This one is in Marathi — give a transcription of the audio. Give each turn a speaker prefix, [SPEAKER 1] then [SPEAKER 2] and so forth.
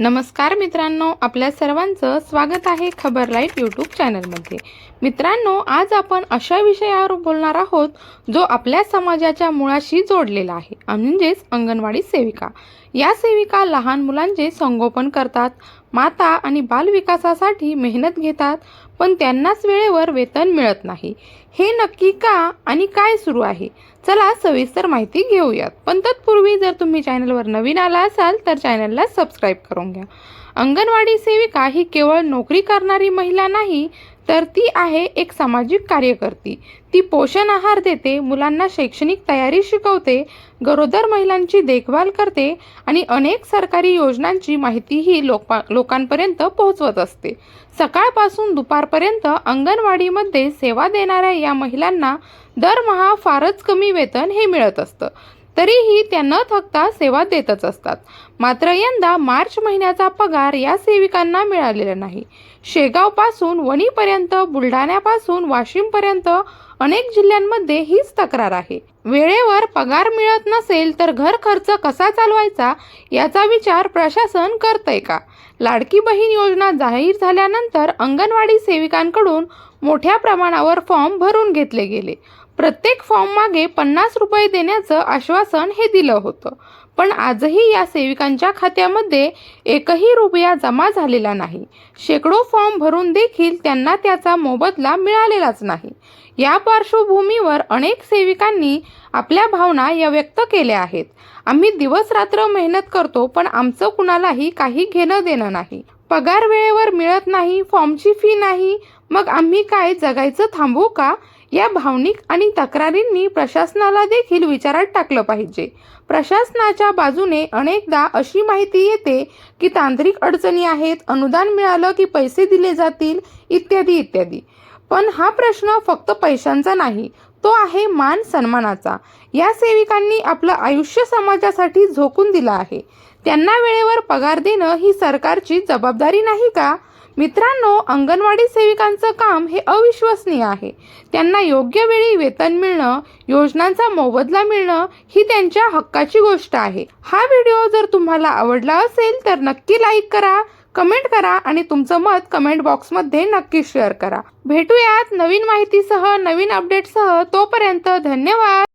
[SPEAKER 1] नमस्कार मित्रांनो आपल्या सर्वांचं स्वागत आहे खबर लाइट यूट्यूब चॅनलमध्ये. मित्रांनो आज आपण अशा विषयावर बोलणार आहोत जो आपल्या समाजाच्या मुळाशी जोडलेला आहे म्हणजेच अंगणवाडी सेविका. या सेविका लहान मुलांचे संगोपन करतात माता आणि बालविकासासाठी मेहनत घेतात पण त्यांनाच वेळेवर वेतन मिळत नाही. हे नक्की का आणि काय सुरू आहे? चला सविस्तर माहिती घेऊयात. पण तत्पूर्वी जर तुम्ही चॅनलवर नवीन आला असाल तर चॅनलला सबस्क्राईब करून घ्या. अंगणवाडी सेविका ही केवळ नोकरी करणारी महिला नाही तर ती आहे एक सामाजिक कार्यकर्ती. ती पोषण आहार देते मुलांना शैक्षणिक तयारी शिकवते गरोदर महिलांची देखभाल करते आणि अनेक सरकारी योजनांची माहितीही लोका लोकांपर्यंत पोहोचवत असते. सकाळपासून दुपारपर्यंत अंगणवाडीमध्ये सेवा देणाऱ्या या महिलांना दरमहा फारच कमी वेतन हे मिळत असतं. तरीही त्या न थकता सेवा देतच असतात. मात्र यंदा मार्च महिन्याचा पगार या सेविकांना मिळालेला नाही. शेगावपासून वणीपर्यंत बुलढाण्यापासून वाशिमपर्यंत अनेक जिल्ह्यांमध्ये हीच तक्रार आहे. वेळेवर पगार मिळत नसेल तर घर खर्च कसा चालवायचा याचा विचार प्रशासन करतंय का? लाडकी बहीण योजना जाहीर झाल्यानंतर अंगणवाडी सेविकांकडून मोठ्या प्रमाणावर फॉर्म भरून घेतले गेले. प्रत्येक फॉर्म मागे पन्नास रुपये देण्याचं आश्वासन हे दिलं होतं. पण आजही या सेविकांच्या खात्यामध्ये एकही रुपया जमा झालेला नाही. शेकडो फॉर्म भरून देखील त्यांना त्याचा मोबदला मिळालेलाच नाही. या पार्श्वभूमीवर अनेक सेविकांनी आपल्या भावना या व्यक्त केल्या आहेत. आम्ही दिवस रात्र मेहनत करतो पण आमचं कुणालाही काही घेणं देणं नाही. पगार वेळेवर मिळत नाही फॉर्मची फी नाही मग आम्ही काय जगायचं थांबवू का? या भावनिक आणि तक्रारींनी प्रशासनाला देखील विचारात टाकलं पाहिजे. प्रशासनाच्या बाजूने अनेकदा अशी माहिती येते की तांत्रिक अडचणी आहेत अनुदान मिळालं की पैसे दिले जातील इत्यादी इत्यादी. पण हा प्रश्न फक्त पैशांचा नाही तो आहे मान सन्मानाचा. या सेविकांनी आपलं आयुष्य समाजासाठी झोकून दिलं आहे. त्यांना वेळेवर पगार देणं ही सरकारची जबाबदारी नाही का? मित्रांनो अंगणवाडी सेविकांचं काम हे अविश्वसनीय आहे. त्यांना योग्य वेळी वेतन मिळणं योजनांचा मोबदला मिळणं ही त्यांच्या हक्काची गोष्ट आहे. हा व्हिडिओ जर तुम्हाला आवडला असेल तर नक्की लाईक करा कमेंट करा आणि तुमचं मत कमेंट बॉक्समध्ये नक्की शेअर करा. भेटूयात नवीन माहितीसह नवीन अपडेटसह. तोपर्यंत धन्यवाद!